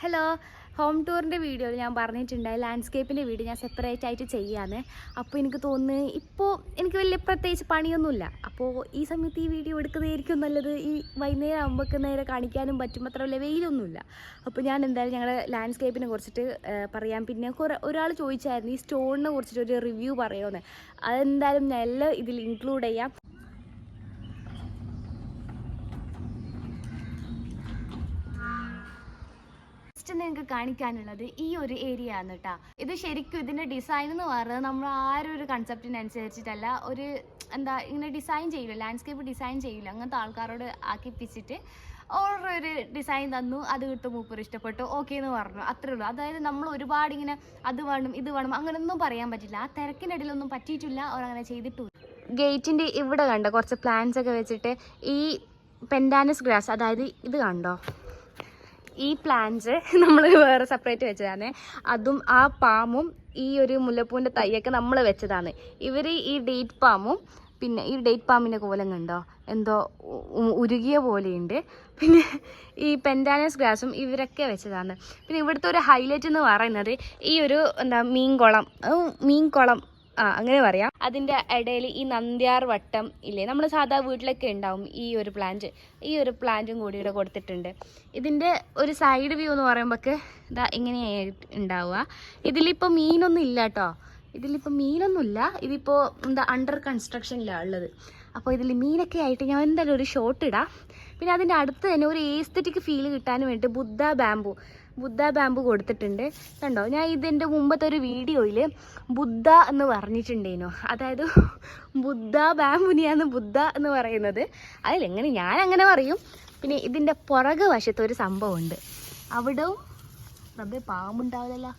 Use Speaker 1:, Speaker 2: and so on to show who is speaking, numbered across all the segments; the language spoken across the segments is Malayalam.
Speaker 1: ഹലോ ഹോം ടൂറിന്റെ വീഡിയോയിൽ ഞാൻ പറഞ്ഞിട്ടുണ്ടായി ലാൻഡ്സ്കേപ്പിന്റെ വീഡിയോ ഞാൻ സെപ്പറേറ്റ് ആയിട്ട് ചെയ്യാന്ന്. അപ്പോൾ എനിക്ക് തോന്നുന്നു ഇപ്പോൾ എനിക്ക് വലിയ പ്രത്യേകിച്ച് പണിയൊന്നുമില്ല. അപ്പോൾ ഈ സമയത്ത് ഈ വീഡിയോ എടുക്കുന്നതായിരിക്കും നല്ലത്. ഈ വൈകുന്നേരം ആകുമ്പോൾ നേരെ കാണിക്കാനും പറ്റും. അത്ര വലിയ വെയിലൊന്നുമില്ല. അപ്പോൾ ഞാൻ എന്തായാലും ഞങ്ങളുടെ ലാൻഡ്സ്കേപ്പിനെ കുറിച്ചിട്ട് പറയാം. പിന്നെ കുറേ ഒരാൾ ചോദിച്ചായിരുന്നു ഈ സ്റ്റോണിനെ കുറിച്ചിട്ട് ഒരു റിവ്യൂ പറയുമെന്ന് അതെന്തായാലും ഞാൻ എല്ലാം ഇതിൽ ഇൻക്ലൂഡ് ചെയ്യാം. ഫസ്റ്റ് നിങ്ങൾക്ക് കാണിക്കാനുള്ളത് ഈ ഒരു ഏരിയ ആണ് കേട്ടോ ഇത് ശരിക്കും ഇതിന്റെ ഡിസൈൻ എന്ന് പറയുന്നത് നമ്മൾ ആരും ഒരു കൺസെപ്റ്റിനനുസരിച്ചിട്ടല്ല ഒരു എന്താ ഇങ്ങനെ ഡിസൈൻ ചെയ്യില്ല ലാൻഡ്സ്കേപ്പ് ഡിസൈൻ ചെയ്യില്ല അങ്ങനത്തെ ആൾക്കാരോട് ആക്കിപ്പിച്ചിട്ട് ഓർഡർ ഒരു ഡിസൈൻ തന്നു അത് കിട്ടും മൂപ്പർ ഇഷ്ടപ്പെട്ടു ഓക്കെ എന്ന് പറഞ്ഞു. അത്രേ ഉള്ളൂ. അതായത് നമ്മൾ ഒരുപാട് ഇങ്ങനെ അത് വേണം ഇത് വേണം അങ്ങനെയൊന്നും പറയാൻ പറ്റില്ല. ആ തിരക്കിനിടയിലൊന്നും പറ്റിയിട്ടില്ല അവർ അങ്ങനെ ചെയ്തിട്ടില്ല ഗേറ്റിന്റെ ഇവിടെ കണ്ടോ കുറച്ച് പ്ലാന്റ്സ് ഒക്കെ വെച്ചിട്ട് ഈ പെൻഡാനസ് ഗ്രാസ് അതായത് ഇത് കണ്ടോ? ഈ പ്ലാന്റ്സ് നമ്മൾ വേറെ സെപ്പറേറ്റ് വെച്ചതാണ്. അതും ആ പാമും ഈ ഒരു മുല്ലപ്പൂവിന്റെ തൈയൊക്കെ നമ്മൾ വെച്ചതാണ്. ഇവർ ഈ ഡേറ്റ് പാമും പിന്നെ ഈ ഡേറ്റ് പാമ്പിന്റെ കോലം കണ്ടോ എന്തോ ഉരുകിയ പോലെയുണ്ട്. പിന്നെ ഈ പെൻഡാനസ് ഗ്രാസും ഇവരൊക്കെ വെച്ചതാണ്. പിന്നെ ഇവിടുത്തെ ഒരു ഹൈലൈറ്റ് എന്ന് പറയുന്നത് ഈ ഒരു എന്താ മീൻകുളം. മീൻകുളം. ആ അങ്ങനെ പറയാം. അതിന്റെ ഇടയിൽ ഈ നന്ദ്യാർ വട്ടം ഇല്ലേ? നമ്മൾ സാധാ വീട്ടിലൊക്കെ ഉണ്ടാവും ഈ ഒരു പ്ലാന്റ് ഈ ഒരു പ്ലാന്റും കൂടി ഇവിടെ കൊടുത്തിട്ടുണ്ട്. ഇതിന്റെ ഒരു സൈഡ് വ്യൂ എന്ന് പറയുമ്പോഴൊക്കെ ഇതാ ഇങ്ങനെയായിട്ട് ഉണ്ടാവുക. ഇതിലിപ്പോൾ മീനൊന്നും ഇല്ല കേട്ടോ ഇതിലിപ്പോൾ മീനൊന്നുമില്ല ഇതിപ്പോൾ എന്താ അണ്ടർ കൺസ്ട്രക്ഷനിലാണ് ഉള്ളത്. അപ്പോൾ ഇതിൽ മീനൊക്കെ ആയിട്ട് ഞാൻ എന്തായാലും ഒരു ഷോട്ട് ഇടാം. പിന്നെ അതിന്റെ അടുത്ത് തന്നെ ഒരു ഏസ്തറ്റിക് ഫീൽ കിട്ടാൻ വേണ്ടി ബുദ്ധ ബാമ്പു ബുദ്ധ ബാമ്പു കൊടുത്തിട്ടുണ്ട്. കണ്ടോ? ഞാൻ ഇതിന്റെ മുമ്പത്തെ ഒരു വീഡിയോയിൽ ബുദ്ധ എന്ന് പറഞ്ഞിട്ടുണ്ടേനോ. അതായത് ബുദ്ധ ബാമ്പുനിയാന്ന് ബുദ്ധ എന്ന് പറയുന്നത്. അതിലെങ്ങനെ ഞാൻ അങ്ങനെ പറയും. പിന്നെ ഇതിന്റെ പുറക് വശത്ത് ഒരു സംഭവമുണ്ട്. അവിടവും റബ്ബെ പാമ്പുണ്ടാവില്ലല്ലോ.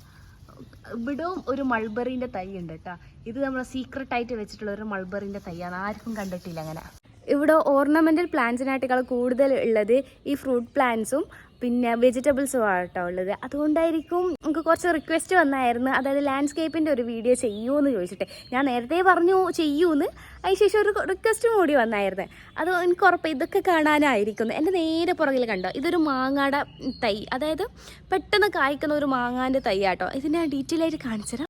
Speaker 1: ഇവിടവും ഒരു മൾബറിന്റെ തൈ ഉണ്ട് കേട്ടോ. ഇത് നമ്മൾ സീക്രട്ടായിട്ട് വെച്ചിട്ടുള്ള ഒരു മൾബറിന്റെ തൈയാണ് ആർക്കും കണ്ടിട്ടില്ല അങ്ങനെ. ഇവിടെ ഓർണമെന്റൽ പ്ലാന്റ്സിനായിട്ടേക്കാൾ കൂടുതൽ ഉള്ളത്. ഈ ഫ്രൂട്ട് പ്ലാന്റ്സും പിന്നെ വെജിറ്റബിൾസും ആണ് ഉള്ളത്. അതുകൊണ്ടായിരിക്കും നമുക്ക് കുറച്ച് റിക്വസ്റ്റ് വന്നായിരുന്നു. അതായത് ലാൻഡ്സ്കേപ്പിന്റെ ഒരു വീഡിയോ ചെയ്യുമോ എന്ന് ചോദിച്ചിട്ട്. ഞാൻ നേരത്തെ പറഞ്ഞു ചെയ്യൂന്ന്. അതിനുശേഷം ഒരു റിക്വസ്റ്റും കൂടി വന്നായിരുന്നു. അത് എനിക്ക് ഉറപ്പ് ഇതൊക്കെ കാണാനായിരിക്കുന്നു. എന്റെ നേരെ പുറകിൽ കണ്ടോ? ഇതൊരു മാങ്ങാട തൈ. അതായത് പെട്ടെന്ന് കായ്ക്കുന്ന ഒരു മാങ്ങാന്റെ തൈ ആട്ടോ. ഇതിനെ ഡീറ്റെയിൽ ആയിട്ട് കാണിച്ചു തരാം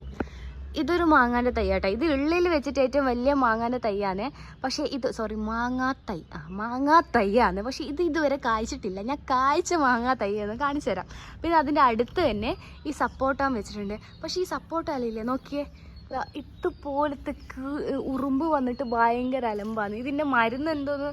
Speaker 1: ഇതൊരു മാങ്ങാന്റെ തൈയാട്ടോ. ഇത് ഉള്ളിൽ വെച്ചിട്ട് ഏറ്റവും വലിയ മാങ്ങാന്റെ തൈയാണ്. പക്ഷേ ഇത് സോറി മാങ്ങാ തൈ. ആ മാങ്ങാ തൈയാണ്. പക്ഷേ ഇത് ഇതുവരെ കായ്ച്ചിട്ടില്ല. ഞാൻ കായ്ച്ച മാങ്ങാ തൈയെന്ന് കാണിച്ചു തരാം. പിന്നെ അതിന്റെ അടുത്ത് തന്നെ ഈ സപ്പോർട്ടാൻ വെച്ചിട്ടുണ്ട്. പക്ഷേ ഈ സപ്പോർട്ടാലില്ലേ നോക്കിയേ. ദാ ഇതുപോലത്തെ ഉറുമ്പ് വന്നിട്ട് ഭയങ്കര അലമ്പാണ്. ഇതിന്റെ മരുന്ന് എന്തോന്ന്?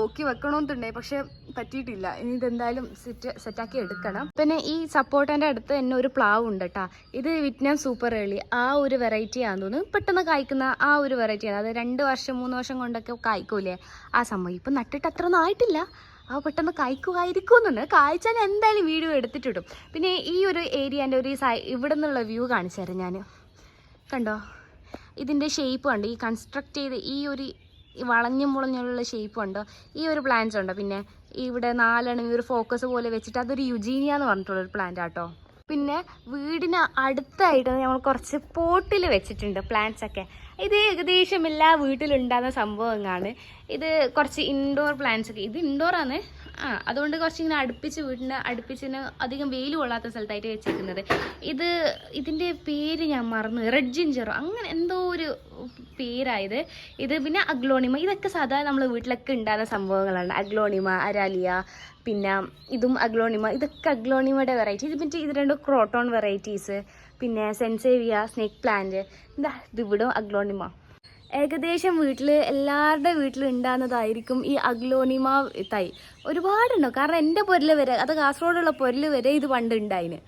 Speaker 1: ഓക്കി വെക്കണമെന്നുണ്ടേ പക്ഷെ പറ്റിയിട്ടില്ല. ഇനി ഇതെന്തായാലും സെറ്റ് സെറ്റാക്കി എടുക്കണം. പിന്നെ ഈ സപ്പോർട്ടന്റെ അടുത്ത് തന്നെ ഒരു പ്ലാവ് ഉണ്ട് കേട്ടോ ഇത് വിറ്റ്നാം സൂപ്പർ ഏളി. ആ ഒരു വെറൈറ്റി ആണെന്ന് തോന്നുന്നു. പെട്ടെന്ന് കായ്ക്കുന്ന ആ ഒരു വെറൈറ്റിയാണ് അത് രണ്ട് വർഷം മൂന്ന് വർഷം കൊണ്ടൊക്കെ കായ്ക്കൂലേ ആ സംഭവം ഇപ്പം നട്ടിട്ട് അത്ര ഒന്നും ആയിട്ടില്ല ആ പെട്ടെന്ന് കായ്ക്കുമായിരിക്കുമെന്നുണ്ട് കായ്ച്ചാൽ എന്തായാലും വീഡിയോ എടുത്തിട്ടിടും. പിന്നെ ഈ ഒരു ഏരിയേന്റെ ഒരു സൈ ഇവിടെ നിന്നുള്ള വ്യൂ കാണിച്ചു തരാം ഞാൻ കണ്ടോ? ഇതിന്റെ ഷേപ്പ് കണ്ടോ? ഈ കൺസ്ട്രക്ട് ചെയ്ത് ഈ ഒരു വളഞ്ഞും മുളഞ്ഞുള്ള ഷേപ്പ് ഉണ്ടോ? ഈ ഒരു പ്ലാന്റ്സ് ഉണ്ടോ? പിന്നെ ഇവിടെ നാലെണ്ണം ഈ ഒരു ഫോക്കസ് പോലെ വെച്ചിട്ട് അതൊരു യുജീനിയ എന്ന് പറഞ്ഞിട്ടുള്ള ഒരു പ്ലാന്റ് ആട്ടോ. പിന്നെ വീടിന് അടുത്തായിട്ട് നമ്മൾ കുറച്ച് പോട്ടിൽ വെച്ചിട്ടുണ്ട് പ്ലാന്റ്സ് ഒക്കെ. ഇത് ഏകദേശം എല്ലാ വീട്ടിലുണ്ടാകുന്ന സംഭവങ്ങളാണ്. ഇത് കുറച്ച് ഇൻഡോർ പ്ലാന്റ്സ് ഒക്കെ. ഇത് ഇൻഡോറാണ് ആ അതുകൊണ്ട് കുറച്ച് ഇങ്ങനെ അടുപ്പിച്ച് വീടിന്റെ അടുപ്പിച്ചിന് അധികം വെയിൽ കൊള്ളാത്ത സ്ഥലത്തായിട്ട് വെച്ചിരിക്കുന്നത് ഇത് ഇതിന്റെ പേര് ഞാൻ മറന്നു. റെഡ് ജിഞ്ചറോ അങ്ങനെ എന്തോ ഒരു പേരായത്. ഇത് പിന്നെ അഗ്ലോണിമ ഇതൊക്കെ സാധാരണ നമ്മൾ വീട്ടിലൊക്കെ ഉണ്ടാകുന്ന സംഭവങ്ങളാണ്. അഗ്ലോണിമ അരാലിയ പിന്നെ ഇതും അഗ്ലോണിമ ഇതൊക്കെ അഗ്ലോണിമയുടെ വെറൈറ്റി ഇത് പിന്നെ ഇത് രണ്ടും ക്രോട്ടോൺ വെറൈറ്റീസ് പിന്നെ സെൻസേവിയ സ്നേക്ക് പ്ലാന്റ് എന്താ ഇവിടും അഗ്ലോണിമ. ഏകദേശം വീട്ടിൽ എല്ലാവരുടെ വീട്ടിലും ഉണ്ടാകുന്നതായിരിക്കും ഈ അഗ്ലോണിമ തൈ. ഒരുപാടുണ്ടോ. കാരണം എന്റെ പൊരൽ വരെ അത് കാസർഗോഡുള്ള പൊരൽ വരെ ഇത് പണ്ട് ഉണ്ടായിന്.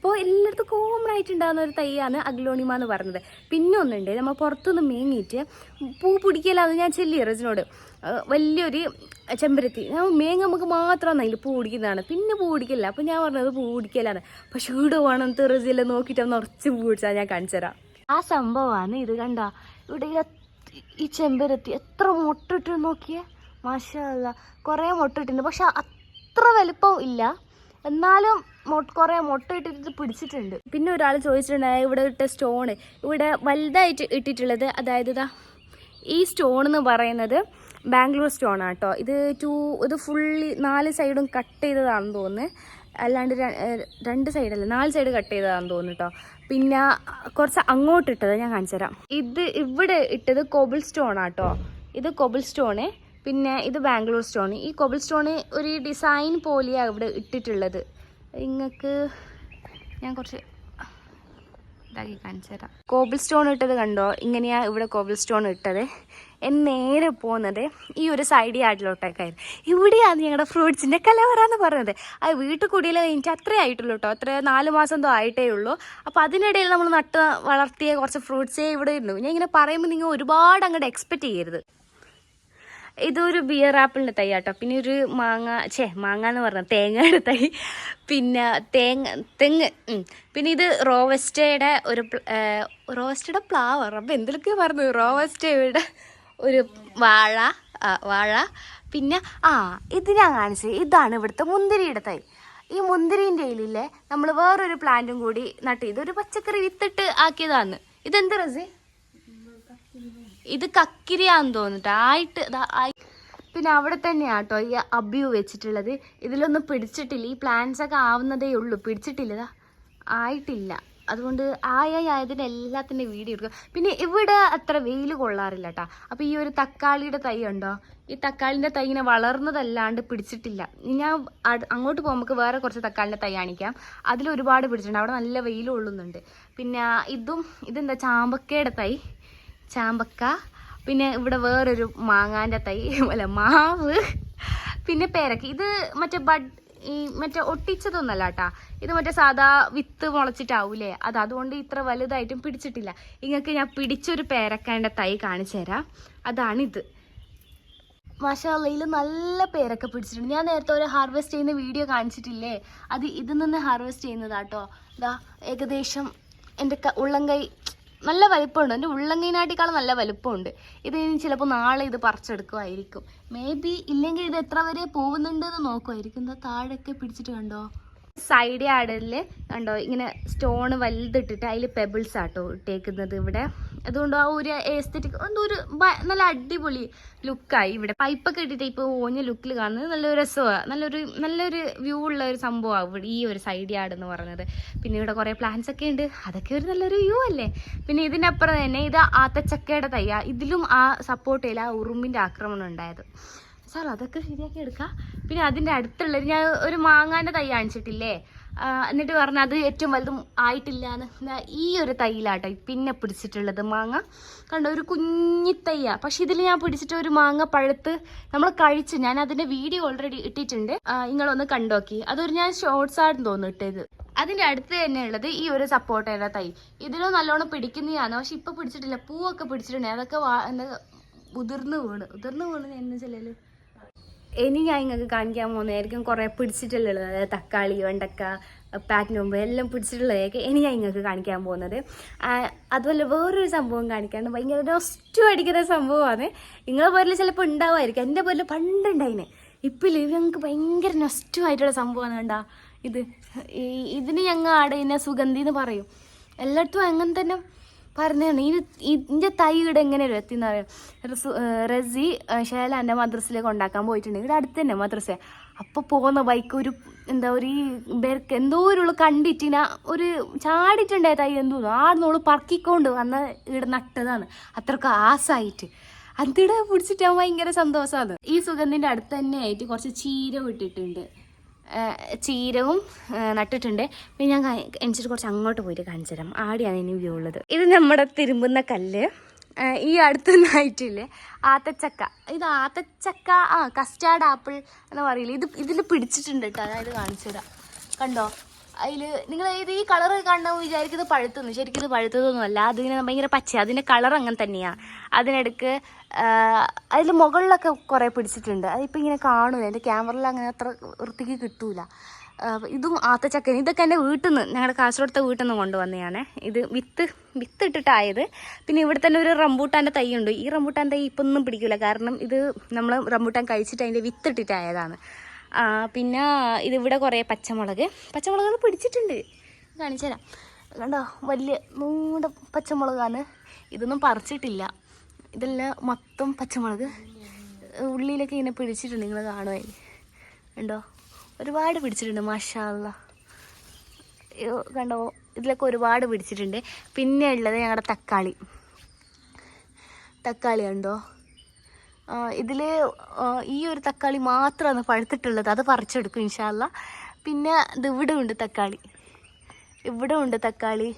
Speaker 1: അപ്പോൾ എല്ലായിടത്തും കോമൺ ആയിട്ട് ഉണ്ടാകുന്ന ഒരു തൈയാണ് അഗ്ലോണിമ എന്ന് പറയുന്നത്. പിന്നെ ഒന്നുണ്ട് നമ്മൾ പുറത്തുനിന്ന് മേങ്ങിയിട്ട് പൂ പിടിക്കലാന്ന് ഞാൻ ചെല്ലി റജിനോട്. വലിയൊരു ചെമ്പരത്തി. മേങ്ങ നമുക്ക് മാത്രമാണ് അതിൽ പൂ പിടിക്കുന്നതാണ്. പിന്നെ പൂ പിടിക്കില്ല അപ്പോൾ ഞാൻ പറഞ്ഞത് പൂ പിടിക്കലാണ്. പക്ഷെ ഇവിടെ വേണം തെറസിയെല്ലാം നോക്കിയിട്ട് നിറച്ച് പൂ പിടിച്ചാൽ ഞാൻ കാണിച്ചു തരാം. ആ സംഭവമാണ് ഇത് കണ്ട? ഇവിടെ ഈ ചെമ്പരത്തി എത്ര മുട്ടിട്ട് നോക്കിയേ? മാഷല്ല കുറേ മുട്ടിട്ടുണ്ട് പക്ഷെ അത്ര വലിപ്പം ഇല്ല. എന്നാലും കുറെ മുട്ട ഇട്ടിട്ട് പിടിച്ചിട്ടുണ്ട്. പിന്നെ ഒരാൾ ചോദിച്ചിട്ടുണ്ടായ ഇവിടെ ഇട്ട സ്റ്റോണ് ഇവിടെ വലുതായിട്ട് ഇട്ടിട്ടുള്ളത് അതായത് ഇതാ ഈ സ്റ്റോൺ എന്ന് പറയുന്നത് ബാംഗ്ലൂർ സ്റ്റോൺ ആട്ടോ. ഇത് ടു ഇത് ഫുള്ളി നാല് സൈഡും കട്ട് ചെയ്തതാണെന്ന് തോന്നുന്നത് അല്ലാണ്ട് രണ്ട് സൈഡല്ല നാല് സൈഡ് കട്ട് ചെയ്തതാണെന്ന് തോന്നുന്നു കേട്ടോ പിന്നെ കുറച്ച് അങ്ങോട്ട് ഇട്ടത് ഞാൻ കാണിച്ചു തരാം ഇത് ഇവിടെ ഇട്ടത് കോബിൾ സ്റ്റോൺ ആട്ടോ. ഇത് കോബിൾ സ്റ്റോണ് പിന്നെ ഇത് ബാംഗ്ലൂർ സ്റ്റോൺ ഈ കോബിൾ സ്റ്റോൺ ഒരു ഡിസൈൻ പോലെയാണ് ഇവിടെ ഇട്ടിട്ടുള്ളത്. നിങ്ങൾക്ക് ഞാൻ കുറച്ച് ഇതാക്കി കാണിച്ചു തരാം. കോബിൾ സ്റ്റോൺ ഇട്ടത് കണ്ടോ? ഇങ്ങനെയാണ് ഇവിടെ കോബിൾ സ്റ്റോൺ ഇട്ടത്. എന്ന് നേരെ പോകുന്നത് ഈ ഒരു സൈഡ് യാർഡിലോട്ടേക്കായിരുന്നു ഇവിടെയാണ് ഞങ്ങളുടെ ഫ്രൂട്ട്സിന്റെ കലവറാന്ന് പറഞ്ഞത്. അത് വീട്ടിൽ കൂടിയിൽ കഴിഞ്ഞിട്ട് അത്രേ ആയിട്ടുള്ളൂ കേട്ടോ അത്ര നാല് മാസം എന്തോ ആയിട്ടേ ഉള്ളൂ. അപ്പോൾ അതിനിടയിൽ നമ്മൾ നട്ട് വളർത്തിയ കുറച്ച് ഫ്രൂട്ട്സേ ഇവിടെ ഇരുന്നു ഞാൻ ഇങ്ങനെ പറയുമ്പോൾ നിങ്ങൾ ഒരുപാട് അങ്ങോട്ട് എക്സ്പെക്റ്റ് ചെയ്യരുത്. ഇതൊരു ബിയർ ആപ്പിളിന്റെ തൈ ആട്ടോ പിന്നെ ഒരു മാങ്ങ ഛേ മാങ്ങ എന്ന് പറഞ്ഞ തേങ്ങയുടെ തൈ. പിന്നെ തേങ്ങ തെങ്ങ് പിന്നെ ഇത് റോവസ്റ്റയുടെ ഒരു റോവസ്റ്റയുടെ പ്ലാവ്. അപ്പം എന്തിലൊക്കെ പറഞ്ഞു. റോവസ്റ്റയുടെ ഒരു വാഴ വാഴ. പിന്നെ ആ ഇത് ഞാൻ കാണിച്ചത്. ഇതാണ് ഇവിടുത്തെ മുന്തിരിയുടെ തൈ. ഈ മുന്തിരിന്റെ ഇല്ലേ നമ്മൾ വേറൊരു പ്ലാന്റും കൂടി നട്ട് ഇതൊരു പച്ചക്കറി വിത്തിട്ട് ആക്കിയതാണ്. ഇതെന്ത് റസി? ഇത് കക്കിരിയാന്ന് തോന്നിട്ട് ആയിട്ട് പിന്നെ അവിടെ തന്നെയാണ് കേട്ടോ ഈ അബ്യു വെച്ചിട്ടുള്ളത്. ഇതിലൊന്നും പിടിച്ചിട്ടില്ല. ഈ പ്ലാന്റ്സ് ഒക്കെ ആവുന്നതേ ഉള്ളൂ. പിടിച്ചിട്ടില്ലതാ ആയിട്ടില്ല. അതുകൊണ്ട് ആയായി ആയതിന്റെ എല്ലാത്തിന്റെ വീഡിയോ എടുക്കുക. പിന്നെ ഇവിടെ അത്ര വെയിൽ കൊള്ളാറില്ല കേട്ടോ അപ്പോൾ ഈ ഒരു തക്കാളിയുടെ തൈ ഉണ്ടോ? ഈ തക്കാളിന്റെ തൈ ഇങ്ങനെ വളർന്നതല്ലാണ്ട് പിടിച്ചിട്ടില്ല. ഞാൻ അങ്ങോട്ട് പോകുമ്പോൾ വേറെ കുറച്ച് തക്കാളിന്റെ തൈ കാണിക്കാം. അതിൽ ഒരുപാട് പിടിച്ചിട്ടുണ്ട്. അവിടെ നല്ല വെയിൽ കൊള്ളുന്നുണ്ട്. പിന്നെ ഇതും ഇതെന്താ ചാമ്പക്കയുടെ തൈ? ചാമ്പക്ക പിന്നെ ഇവിടെ വേറൊരു മാങ്ങാന്റെ തൈ അല്ല മാവ് പിന്നെ പേരക്ക. ഇത് മറ്റേ ബഡ് ഈ മറ്റേ ഒട്ടിച്ചതൊന്നല്ല കേട്ടാ ഇത് മറ്റേ സാധാ വിത്ത് മുളച്ചിട്ടാവൂലേ? അത് അതുകൊണ്ട് ഇത്ര വലുതായിട്ടും പിടിച്ചിട്ടില്ല. ഇങ്ങക്ക് ഞാൻ പിടിച്ചൊരു പേരക്കാന്റെ തൈ കാണിച്ചു തരാം. അതാണിത്. മഷാലയിൽ നല്ല പേരൊക്കെ പിടിച്ചിട്ടുണ്ട്. ഞാൻ നേരത്തെ ഒരു ഹാർവെസ്റ്റ് ചെയ്യുന്ന വീഡിയോ കാണിച്ചിട്ടില്ലേ? അത് ഇതിൽ നിന്ന് ഹാർവെസ്റ്റ് ചെയ്യുന്നതാട്ടോ ഇതാ ഏകദേശം എന്റെ ക- ഉള്ളംകൈ നല്ല വലിപ്പമുണ്ട്. എന്റെ ഉള്ളങ്കൈനാട്ടിക്കാളും നല്ല വലിപ്പമുണ്ട്. ഇത് ഇനി ചിലപ്പോൾ നാളെ ഇത് പറിച്ചെടുക്കുമായിരിക്കും. മേ ബി ഇല്ലെങ്കിൽ ഇത് എത്ര വരെ പോകുന്നുണ്ട് എന്ന് നോക്കുമായിരിക്കും താഴെയൊക്കെ പിടിച്ചിട്ട് കണ്ടോ? സൈഡ് ആടലിൽ കണ്ടോ ഇങ്ങനെ സ്റ്റോൺ വലുതിട്ടിട്ട് അതിൽ പെബിൾസ് ആട്ടോ ഇട്ടേക്കുന്നത് ഇവിടെ. അതുകൊണ്ട് ആ ഒരു എസ്തെറ്റിക് എന്തോ ഒരു നല്ല അടിപൊളി ലുക്കായി ഇവിടെ. പൈപ്പൊക്കെ ഇട്ടിട്ട് ഇപ്പോൾ ഓഞ്ഞ ലുക്കിൽ കാണുന്നത് നല്ലൊരു രസമാണ് നല്ലൊരു നല്ലൊരു വ്യൂ ഉള്ള ഒരു സംഭവമാണ് ഇവിടെ ഈ ഒരു സൈഡ് യാർഡ് എന്ന് പറയുന്നത്. പിന്നെ ഇവിടെ കുറേ പ്ലാന്റ്സ് ഒക്കെ ഉണ്ട്. അതൊക്കെ ഒരു നല്ലൊരു വ്യൂ അല്ലേ? പിന്നെ ഇതിനപ്പുറം തന്നെ ഇത് ആത്തച്ചക്കയുടെ തയ്യാ. ഇതിലും ആ സപ്പോർട്ട് ചെയ്യില്ല ആ ഉറുമ്പിന്റെ ആക്രമണം ഉണ്ടായത്. സാർ അതൊക്കെ ശരിയാക്കി എടുക്കാം. പിന്നെ അതിന്റെ അടുത്തുള്ളത് ഞാൻ ഒരു മാങ്ങാന്റെ തൈ കാണിച്ചിട്ടില്ലേ? എന്നിട്ട് പറഞ്ഞ അത് ഏറ്റവും വലുതും ആയിട്ടില്ല എന്ന് ഈ ഒരു തൈയിലാട്ടോ പിന്നെ പിടിച്ചിട്ടുള്ളത് മാങ്ങ. കണ്ടോ ഒരു കുഞ്ഞി തയ്യാ പക്ഷെ ഇതിൽ ഞാൻ പിടിച്ചിട്ട് ഒരു മാങ്ങ പഴുത്ത് നമ്മൾ കഴിച്ച്. ഞാൻ അതിന്റെ വീഡിയോ ഓൾറെഡി ഇട്ടിട്ടുണ്ട്. നിങ്ങളൊന്ന് കണ്ടോക്കി. അതൊരു ഞാൻ ഷോർട്സ് ആയിട്ട് തോന്നുന്നു ഇട്ടത്. അതിന്റെ അടുത്ത് തന്നെ ഉള്ളത് ഈ ഒരു സപ്പോർട്ടേറെ തൈ. ഇതിലും നല്ലോണം പിടിക്കുന്നതാണ്. പക്ഷെ ഇപ്പം പിടിച്ചിട്ടില്ല. പൂവൊക്കെ പിടിച്ചിട്ടുണ്ട്. അതൊക്കെ ഉതിർന്ന് വീണ്. ഉതിർന്ന് വീണ് എന്ന് ചെല്ലല് ഇനി ഞാൻ നിങ്ങൾക്ക് കാണിക്കാൻ പോകുന്നതായിരിക്കും കുറേ പിടിച്ചിട്ടുള്ളത്. അതായത് തക്കാളി വെണ്ടക്ക പാറ്റിനുമ്പ് എല്ലാം പിടിച്ചിട്ടുള്ളതൊക്കെ ഇനി ഞാൻ നിങ്ങൾക്ക് കാണിക്കാൻ പോകുന്നത്. അതുപോലെ വേറൊരു സംഭവം കാണിക്കാണ്ട് ഭയങ്കര നൊസ്റ്റു അടിക്കുന്ന സംഭവമാണ്. നിങ്ങളെ പേരിൽ ചിലപ്പോൾ ഉണ്ടാവുമായിരിക്കും. എന്റെ പേരിൽ പണ്ടുണ്ടായിന്. ഇപ്പം ഇത് ഞങ്ങൾക്ക് ഭയങ്കര നൊസ്റ്റു ആയിട്ടുള്ള സംഭവമാണ് കണ്ടാ. ഇത് ഇതിന് ഞങ്ങൾ ആടെ ഇതിനെ സുഗന്ധി എന്ന് പറയും. എല്ലായിടത്തും അങ്ങനെ തന്നെ പറഞ്ഞാണ്. ഇത് ഇതിന്റെ തൈ ഇവിടെ എങ്ങനെ എത്തിന്ന് പറയാം റസു- ഷേലാന്റെ മദ്രസിലേക്ക് ഉണ്ടാക്കാൻ പോയിട്ടുണ്ട്. ഇവിടെ അടുത്ത് തന്നെ മദ്രസ അപ്പോൾ പോകുന്ന ബൈക്ക് ഒരു എന്താ ഒരു ബെർക്ക് എന്തോ ഒരു കണ്ടിട്ടിന. ഒരു ചാടിയിട്ടുണ്ടായ തൈ എന്തോ ആടുന്നോൾ പറക്കിക്കൊണ്ട് വന്ന് ഇവിടെ നട്ടതാണ്. അത്രയ്ക്ക് ആസായിട്ട്. അതിടെ പിടിച്ചിട്ട് ഭയങ്കര സന്തോഷമാണ് ഈ സുഗന്ധിന്റെ അടുത്ത് തന്നെ ആയിട്ട് കുറച്ച് ചീര ഇട്ടിട്ടുണ്ട് ഏഹ് ചീരവും നട്ടിട്ടുണ്ട്. പിന്നെ ഞാൻ എനിച്ചിട്ട് കുറച്ച് അങ്ങോട്ട് പോയിട്ട് കാണിച്ചു തരാം ആടെയാണ് ഇനി വ്യൂ ഉള്ളത്. ഇത് നമ്മുടെ തിരുമ്പുന്ന കല്ല്. ഈ ഈ അടുത്തൊന്നായിട്ടില്ലേ ആത്തച്ചക്ക. ഇത് ആത്തച്ചക്ക ആ കസ്റ്റാർഡ് ആപ്പിൾ എന്ന് പറയില്ല? ഇത് ഇതിൽ പിടിച്ചിട്ടുണ്ട് കേട്ടോ. അതായത് കാണിച്ചു തരാം കണ്ടോ? അതിൽ നിങ്ങൾ ഇത് ഈ കളർ കാണുന്ന വിചാരിക്കുന്നത് പഴുത്തൊന്നും ശരിക്കും ഇത് പഴുത്തതൊന്നും അല്ല. അതിങ്ങനെ ഭയങ്കര പച്ച അതിന്റെ കളർ അങ്ങനെ തന്നെയാണ് അതിനിടക്ക് അതിൽ മുകളിലൊക്കെ കുറേ പിടിച്ചിട്ടുണ്ട്. അതിപ്പോൾ ഇങ്ങനെ കാണൂല. എന്റെ ക്യാമറയിൽ അങ്ങനെ അത്ര വൃത്തിക്ക് കിട്ടൂല. ഇതും ആത്തച്ചക്കൻ ഇതൊക്കെ എന്റെ വീട്ടിൽ നിന്ന് ഞങ്ങളുടെ കാസർഗോഡത്തെ വീട്ടിൽ നിന്ന് കൊണ്ടുവന്നതാണ് ഇത് വിത്ത് വിത്ത് ഇട്ടിട്ടായത് പിന്നെ ഇവിടെ തന്നെ ഒരു റംബൂട്ടാന്റെ തൈ ഉണ്ട് ഈ റംബൂട്ടാൻ തൈ ഇപ്പം ഒന്നും പിടിക്കില്ല കാരണം ഇത് നമ്മൾ റംബൂട്ടാൻ കഴിച്ചിട്ട് അതിന്റെ വിത്ത് ഇട്ടിട്ടായതാണ് പിന്നെ ഇതിവിടെ കുറേ പച്ചമുളക്. പച്ചമുളക് പിടിച്ചിട്ടുണ്ട്. കാണിച്ചു തരാം കണ്ടോ വലിയ നൂടെ പച്ചമുളകാണ്. ഇതൊന്നും പറിച്ചിട്ടില്ല. ഇതെല്ലാം മൊത്തം പച്ചമുളക്. ഉള്ളിലൊക്കെ ഇങ്ങനെ പിടിച്ചിട്ടുണ്ട് നിങ്ങൾ കാണുമായി കണ്ടോ ഒരുപാട് പിടിച്ചിട്ടുണ്ട് മാഷാല്ല കണ്ടോ ഇതിലൊക്കെ ഒരുപാട് പിടിച്ചിട്ടുണ്ട്. പിന്നെ ഉള്ളത് ഞങ്ങളുടെ തക്കാളി. തക്കാളി ഉണ്ടോ ഇതിൽ ഈ ഒരു തക്കാളി മാത്രമാണ് പഴുത്തിട്ടുള്ളത്. അത് പറിച്ചെടുക്കും ഇൻഷാല്ല പിന്നെ ഇത് ഇവിടെ ഉണ്ട് തക്കാളി. ഇവിടെ ഉണ്ട് തക്കാളി.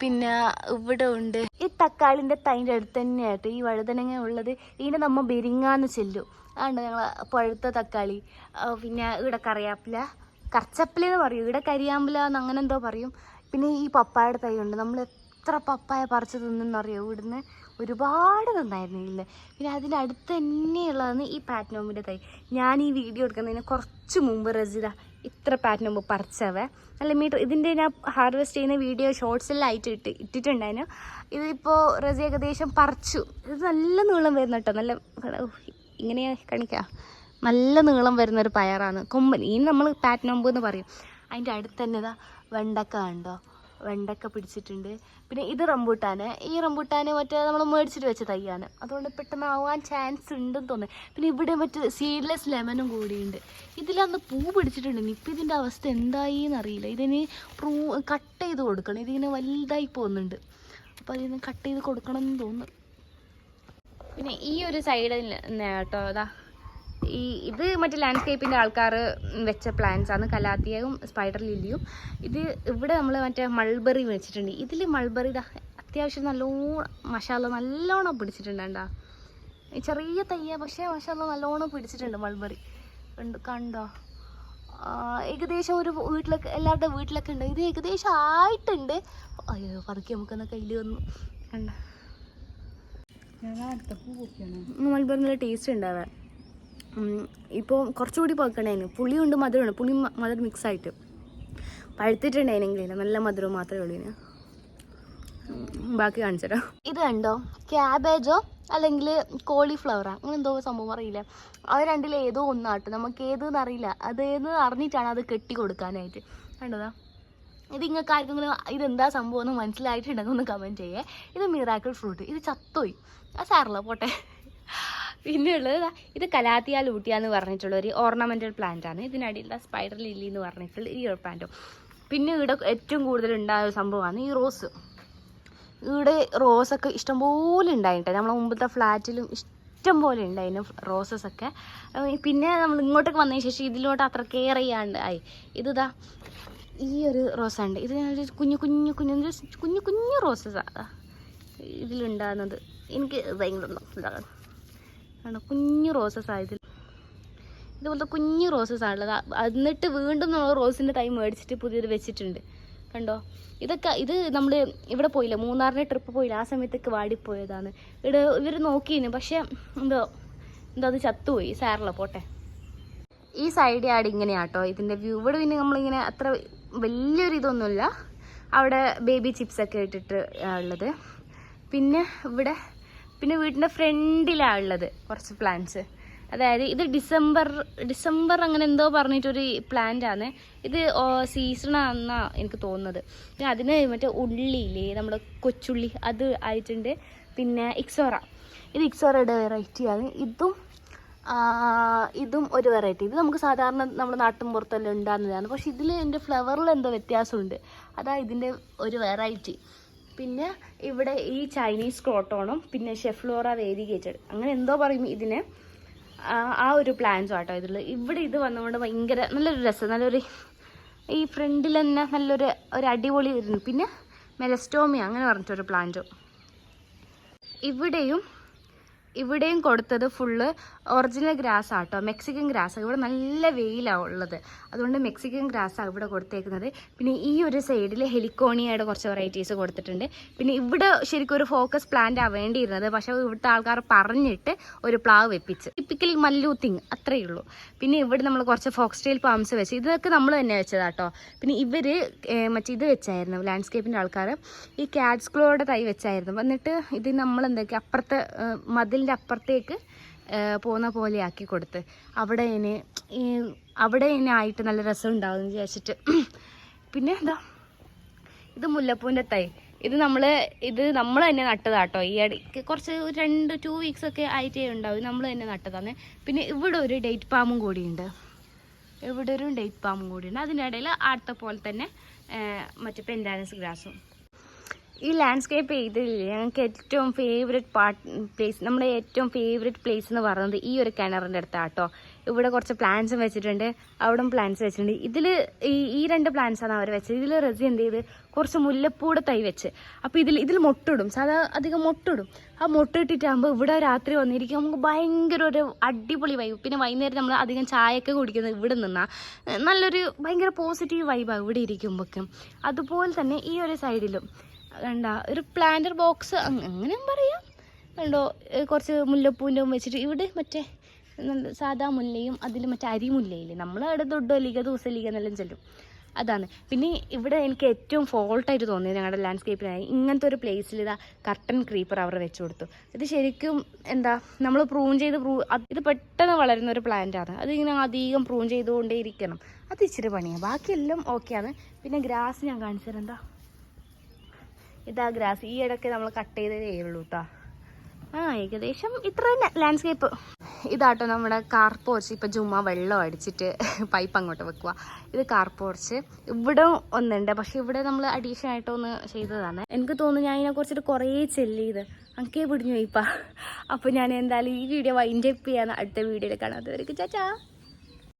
Speaker 1: പിന്നെ ഇവിടെ ഉണ്ട്. ഈ തക്കാളിന്റെ തൈന്റെ അടുത്ത് തന്നെയായിട്ട് ഈ വഴുതനങ്ങ ഉള്ളത്. ഇതിനെ നമ്മൾ ബെരിങ്ങാന്ന് ചെല്ലും. അതുകൊണ്ട് ഞങ്ങൾ പഴുത്ത തക്കാളി. പിന്നെ ഇവിടെ കറിയാപ്പില. കറച്ചപ്പില എന്ന് പറയും. ഇവിടെ കരിയാമ്പില എന്ന് അങ്ങനെ എന്തോ പറയും. പിന്നെ ഈ പപ്പായയുടെ തൈ ഉണ്ട്. നമ്മൾ എത്ര പപ്പായ പറിച്ച് തിന്നെന്നറിയോ? ഇവിടുന്ന് ഒരുപാട് നന്നായിരുന്നു ഇല്ല? പിന്നെ അതിനടുത്ത് തന്നെയുള്ളതാണ് ഈ പാറ്റ്നോമിന്റെ തൈ. ഞാൻ ഈ വീഡിയോ എടുക്കുന്നതിന് കുറച്ച് മുമ്പ് റസിത ഇത്ര പാറ്റ്നോമ്പ് പറിച്ചവേ. അല്ല മീറ്റർ ഇതിന്റെ ഞാൻ ഹാർവെസ്റ്റ് ചെയ്യുന്ന വീഡിയോ ഷോർട്സിലായിട്ട് ഇട്ട് ഇട്ടിട്ടുണ്ടായിരുന്നു. ഇതിപ്പോൾ റസി ഏകദേശം പറിച്ചു. ഇത് നല്ല നീളം വരുന്ന കേട്ടോ നല്ല ഇങ്ങനെ കാണിക്കാം. നല്ല നീളം വരുന്ന ഒരു പയറാണ്. കൊമ്പൻ ഇനി നമ്മൾ പാറ്റ്നോമ്പ് എന്ന് പറയും. അതിന്റെ അടുത്ത് തന്നെ ഇതാ വെണ്ടക്ക ഉണ്ടോ വെണ്ടക്ക പിടിച്ചിട്ടുണ്ട്. പിന്നെ ഇത് റംബൂട്ടാന്. ഈ റംബൂട്ടാന് മറ്റേ നമ്മൾ മേടിച്ചിട്ട് വെച്ച തയ്യാണ് അതുകൊണ്ട് പെട്ടെന്ന് ആവാൻ ചാൻസ് ഉണ്ടെന്ന് തോന്നുന്നു. പിന്നെ ഇവിടെ മറ്റേ സീഡ്ലെസ് ലെമനും കൂടിയുണ്ട്. ഇതിലന്ന് പൂ പിടിച്ചിട്ടുണ്ട്. ഇപ്പം ഇതിന്റെ അവസ്ഥ എന്തായി എന്നറിയില്ല ഇതിന് പ്രൂ കട്ട് ചെയ്ത് കൊടുക്കണം. ഇതിങ്ങനെ വലുതായി പോകുന്നുണ്ട്. അപ്പോൾ അതിന് കട്ട് ചെയ്ത് കൊടുക്കണം എന്ന് തോന്നുന്നു. പിന്നെ ഈ ഒരു സൈഡിൽ കേട്ടോ അതാ ഈ ഇത് മറ്റേ ലാൻഡ്സ്കേപ്പിന്റെ ആൾക്കാർ വെച്ച പ്ലാന്റ്സ് ആണ്. കലാത്തിയയും സ്പൈഡർ ലില്ലിയും ഇത് ഇവിടെ നമ്മൾ മറ്റേ മൾബറി വെച്ചിട്ടുണ്ട്. ഇതിൽ മൾബറി ഇതാ അത്യാവശ്യം നല്ലോണം മഷാല നല്ലോണം പിടിച്ചിട്ടുണ്ട് ഈ ചെറിയ തയ്യ പക്ഷേ മഷാല നല്ലോണം പിടിച്ചിട്ടുണ്ട് മൾബറി കണ്ടോ കണ്ടോ? ഏകദേശം ഒരു വീട്ടിലൊക്കെ എല്ലാവരുടെ വീട്ടിലൊക്കെ ഉണ്ട്. ഇത് ഏകദേശം ആയിട്ടുണ്ട്. അയ്യോ പതുക്കെ നമുക്കൊന്ന് കയ്യിൽ വന്നു കണ്ട? മൾബറി നല്ല ടേസ്റ്റ് ഉണ്ടാവാൻ ഇപ്പോൾ കുറച്ചുകൂടി പക്കണേന് പുളിയുണ്ട് മധുരമുണ്ട്. പുളി മധുരം മിക്സ് ആയിട്ട് പഴുത്തിട്ടുണ്ടായിരുന്നെങ്കിലില്ല നല്ല മധുരം മാത്രമേ ഉള്ളൂ ഇതിന് ഉം, ബാക്കി കാണിച്ചുതരാം. ഇത് കണ്ടോ? ക്യാബേജോ അല്ലെങ്കിൽ കോളിഫ്ലവറോ അങ്ങനെ എന്തോ സംഭവം അറിയില്ല. അത് രണ്ടിൽ ഏതോ ഒന്നാട്ടോ. നമുക്ക് ഏതെന്ന് അറിയില്ല. അത് ഏതെന്ന് അറിഞ്ഞിട്ടാണ് അത് കെട്ടി കൊടുക്കാനായിട്ട്. കണ്ടതാ? ഇത് നിങ്ങൾക്ക് ആർക്കെങ്കിലും ഇതെന്താ സംഭവം എന്ന് മനസ്സിലായിട്ടുണ്ടെങ്കിൽ ഒന്ന് കമന്റ് ചെയ്യേ. ഇത് മിറാക്കിൾ ഫ്രൂട്ട് ഇത് ചത്തോയി. ആ സാറല്ലോ പോട്ടെ. പിന്നെ ഉള്ളത് ദാ ഇത് കലാത്തിയ ലൂട്ടിയ എന്ന് പറഞ്ഞിട്ടുള്ള ഒരു ഓർണമെന്റൽ പ്ലാന്റ് ആണ്. ഇതിനടിയിലുള്ള സ്പൈഡർ ലില്ലി എന്ന് പറഞ്ഞിട്ടുള്ള ഈ ഒരു പ്ലാന്റും പിന്നെ ഇവിടെ ഏറ്റവും കൂടുതൽ ഉണ്ടായ ഒരു സംഭവമാണ് ഈ റോസ് ഇവിടെ റോസൊക്കെ ഇഷ്ടംപോലെ ഉണ്ടായിട്ടുണ്ട്. നമ്മളെ മുമ്പത്തെ ഫ്ലാറ്റിലും ഇഷ്ടം പോലെ ഉണ്ടായിരുന്നു റോസസ് ഒക്കെ. പിന്നെ നമ്മൾ ഇങ്ങോട്ടൊക്കെ വന്നതിന് ശേഷം ഇതിലോട്ട് അത്ര കെയർ ചെയ്യാണ്ട് ആയി. ഇതാ ഈ ഒരു റോസുണ്ട് ഇത് കുഞ്ഞു കുഞ്ഞു കുഞ്ഞു കുഞ്ഞു കുഞ്ഞു കുഞ്ഞു റോസസാണ് ഇതിലുണ്ടാകുന്നത്. എനിക്ക് ഭയങ്കര കണ്ടോ? കുഞ്ഞു റോസസ് ആയതിൽ ഇതുപോലത്തെ കുഞ്ഞു റോസസ് ആണുള്ളത് എന്നിട്ട് വീണ്ടും നമ്മൾ റോസിന്റെ ടൈം മേടിച്ചിട്ട് പുതിയത് വെച്ചിട്ടുണ്ട്. കണ്ടോ? ഇതൊക്കെ ഇത് നമ്മൾ ഇവിടെ പോയില്ല? മൂന്നാറിന്റെ ട്രിപ്പ് പോയില്ല? ആ സമയത്തൊക്കെ വാടിപ്പോയതാണ്. ഇവിടെ ഇവർ നോക്കിയിരുന്നു പക്ഷേ എന്തോ എന്തോ അത് ചത്തുപോയി. സാറില്ല പോട്ടെ. ഈ സൈഡ് ആട് ഇങ്ങനെയാട്ടോ ഇതിന്റെ വ്യൂ ഇവിടെ പിന്നെ നമ്മളിങ്ങനെ അത്ര വലിയൊരു ഇതൊന്നുമില്ല. അവിടെ ബേബി ചിപ്സൊക്കെ ഇട്ടിട്ട് ഉള്ളത്. പിന്നെ ഇവിടെ പിന്നെ വീട്ടിന്റെ ഫ്രണ്ടിലാണ് ഉള്ളത് കുറച്ച് പ്ലാന്റ്സ് അതായത് ഇത് ഡിസംബർ ഡിസംബർ അങ്ങനെ എന്തോ പറഞ്ഞിട്ടൊരു പ്ലാന്റ് ആണ് ഇത് സീസണാണെന്നാണ് എനിക്ക് തോന്നുന്നത്. പിന്നെ അതിന് മറ്റേ ഉള്ളിയില്ലേ നമ്മുടെ കൊച്ചുള്ളി അത് ആയിട്ടുണ്ട്. പിന്നെ ഇക്സോറ. ഇത് ഇക്സോറയുടെ വെറൈറ്റിയാണ് ഇതും ഇതും ഒരു വെറൈറ്റി ഇത് നമുക്ക് സാധാരണ നമ്മുടെ നാട്ടിൻ പുറത്തെല്ലാം ഉണ്ടാകുന്നതാണ്. പക്ഷെ ഇതിൽ എന്റെ ഫ്ലവറിൽ എന്തോ വ്യത്യാസമുണ്ട്. അതാ ഇതിന്റെ ഒരു വെറൈറ്റി പിന്നെ ഇവിടെ ഈ ചൈനീസ് ക്രോട്ടോണും പിന്നെ ഷെഫ്ലോറ വേരിഗേറ്റഡ് അങ്ങനെ എന്തോ പറയും ഇതിന്. ആ, ഒരു പ്ലാൻസും ആട്ടോ ഇതിൽ. ഇവിടെ ഇത് വന്നുകൊണ്ട് ഭയങ്കര നല്ലൊരു രസം നല്ലൊരു ഈ ഫ്രണ്ടിൽ തന്നെ നല്ലൊരു ഒരു അടിപൊളി ഇരുന്നു പിന്നെ മെലസ്റ്റോമിയ അങ്ങനെ പറഞ്ഞിട്ടൊരു പ്ലാന്റും ഇവിടെയും ഇവിടെയും കൊടുത്തത് ഫുള്ള് ഒറിജിനൽ ഗ്രാസ് ആട്ടോ മെക്സിക്കൻ ഗ്രാസ് ഇവിടെ നല്ല വെയിലാണ് ഉള്ളത്. അതുകൊണ്ട് മെക്സിക്കൻ ഗ്രാസ്സാണ് ഇവിടെ കൊടുത്തേക്കുന്നത്. പിന്നെ ഈ ഒരു സൈഡിൽ ഹെലിക്കോണിയയുടെ കുറച്ച് വെറൈറ്റീസ് കൊടുത്തിട്ടുണ്ട്. പിന്നെ ഇവിടെ ശരിക്കും ഒരു ഫോക്കസ് പ്ലാന്റ് ആ വേണ്ടിയിരുന്നത്. പക്ഷേ ഇവിടുത്തെ ആൾക്കാർ പറഞ്ഞിട്ട് ഒരു പ്ലാവ് വെപ്പിച്ച്. ടിപ്പിക്കൽ മല്ലൂത്തിങ് അത്രയേ ഉള്ളൂ. പിന്നെ ഇവിടെ നമ്മൾ കുറച്ച് ഫോക്സ്റ്റൈൽ പാംസ് വെച്ച്. ഇതൊക്കെ നമ്മൾ തന്നെ വെച്ചതാട്ടോ പിന്നെ ഇവർ മറ്റേ ഇത് വെച്ചായിരുന്നു ലാൻഡ്സ്കേപ്പിന്റെ ആൾക്കാർ ഈ കാറ്റ്സ്ക്ലോയുടെ തൈ വെച്ചായിരുന്നു. എന്നിട്ട് ഇത് നമ്മൾ എന്തൊക്കെ അപ്പുറത്തെ മതിലിന്റെ അപ്പുറത്തേക്ക് പോകുന്ന പോലെ ആക്കി കൊടുത്ത്. അവിടെ ഇനി അവിടെ ഇനി ആയിട്ട് നല്ല രസം ഉണ്ടാവും എന്ന് വിചാരിച്ചിട്ട്. പിന്നെ എന്താ? ഇത് മുല്ലപ്പൂവിന്റെ തൈ. ഇത് നമ്മൾ ഇത് നമ്മൾ തന്നെ നട്ടതാട്ടോ ഈ ഇടയ്ക്ക് കുറച്ച് രണ്ട് ടു വീക്സ് ഒക്കെ ആയിട്ടേ ഉണ്ടാവും. നമ്മൾ തന്നെ നട്ടതാണ് പിന്നെ ഇവിടെ ഒരു ഡേറ്റ് പാമ്പും കൂടിയുണ്ട്. ഇവിടെ ഒരു ഡേറ്റ് പാമ്പും കൂടിയുണ്ട്. അതിനിടയിൽ അടുത്ത പോലെ തന്നെ മറ്റേ പെൻഡാനസ് ഗ്രാസും ഈ ലാൻഡ്സ്കേപ്പ് ചെയ്തില്ലേ? ഞങ്ങൾക്ക് ഏറ്റവും ഫേവറേറ്റ് പാർട്ട് പ്ലേസ് നമ്മുടെ ഏറ്റവും ഫേവറേറ്റ് പ്ലേസ് എന്ന് പറയുന്നത് ഈ ഒരു കിണറിന്റെ അടുത്താട്ടോ. ഇവിടെ കുറച്ച് പ്ലാന്റ്സും വെച്ചിട്ടുണ്ട് അവിടെ പ്ലാന്റ്സ് വെച്ചിട്ടുണ്ട്. ഇതിൽ ഈ ഈ രണ്ട് ആണ് അവർ വെച്ചത്. ഇതിൽ റെസി എന്ത് ചെയ്ത്? കുറച്ച് മുല്ലപ്പൂടെ തൈ വെച്ച്. അപ്പോൾ ഇതിൽ ഇതിൽ മൊട്ടിടും. സാധാ അധികം മൊട്ടിടും. ആ മൊട്ടിട്ടിട്ടാകുമ്പോൾ ഇവിടെ രാത്രി വന്നിരിക്കും നമുക്ക് ഭയങ്കര ഒരു അടിപൊളി വൈബ് പിന്നെ വൈകുന്നേരം നമ്മൾ അധികം ചായയൊക്കെ കുടിക്കുന്നത് ഇവിടെ നിന്നാൽ നല്ലൊരു ഭയങ്കര പോസിറ്റീവ് വൈബാണ് ഇവിടെ ഇരിക്കുമ്പോഴേക്കും അതുപോലെ തന്നെ ഈ ഒരു സൈഡിലും കണ്ട ഒരു പ്ലാന്റർ ബോക്സ് അങ്ങനെയും പറയാം. കണ്ടോ കുറച്ച് മുല്ലപ്പൂവിന്റെ വെച്ചിട്ട് ഇവിടെ മറ്റേ സാധാ മുല്ലയും അതിൽ മറ്റേ അരിമുല്ലയില്ലേ നമ്മൾ അവിടെ ദിവസം ദൂസലിക എന്നെല്ലാം ചെല്ലും. അതാണ്. പിന്നെ ഇവിടെ എനിക്ക് ഏറ്റവും ഫോൾട്ടായിട്ട് തോന്നിയത് ഞങ്ങളുടെ ലാൻഡ്സ്കേപ്പിനായി ഇങ്ങനത്തെ ഒരു പ്ലേസിൽ ഇതാ കർട്ടൻ ക്രീപ്പർ അവർ വെച്ച് കൊടുത്തു. ഇത് ശരിക്കും എന്താ നമ്മൾ പ്രൂൺ ചെയ്ത് പ്രൂ ഇത് പെട്ടെന്ന് വളരുന്ന ഒരു പ്ലാന്റാണ് അതിങ്ങനെ അധികം പ്രൂൺ ചെയ്തുകൊണ്ടേ ഇരിക്കണം അത് ഇച്ചിരി പണിയാണ് ബാക്കിയെല്ലാം ഓക്കെയാണ് പിന്നെ ഗ്രാസ് ഞാൻ കാണിച്ചു തരാം എന്താ? ഇതാ ഗ്രാസ്. ഈ ഇടയ്ക്ക് നമ്മൾ കട്ട് ചെയ്തതേ ഉള്ളൂ കേട്ടോ ആ ഏകദേശം ഇത്ര തന്നെ ലാൻഡ്സ്കേപ്പ് ഇതാട്ടോ നമ്മുടെ കാർ പോർച്ച് ഇപ്പം ചുമ്മാ വെള്ളം അടിച്ചിട്ട് പൈപ്പ് അങ്ങോട്ട് വെക്കുക ഇത് കാർ പോർച്ച് ഇവിടെ ഒന്നുണ്ട്. പക്ഷെ ഇവിടെ നമ്മൾ അഡീഷൻ ആയിട്ടൊന്ന് ചെയ്തതാണ്. എനിക്ക് തോന്നുന്നു ഞാൻ ഇതിനെ കുറിച്ചിട്ട് കുറേ ചെല്ല് ചെയ്ത്. അങ്ങേ പിടിഞ്ഞു പോയിപ്പാ അപ്പോൾ ഞാൻ എന്തായാലും ഈ വീഡിയോ വൈൻഡപ്പ് ചെയ്യാൻ അടുത്ത വീഡിയോയിൽ കാണാത്തവർക്ക് ചാച്ചാ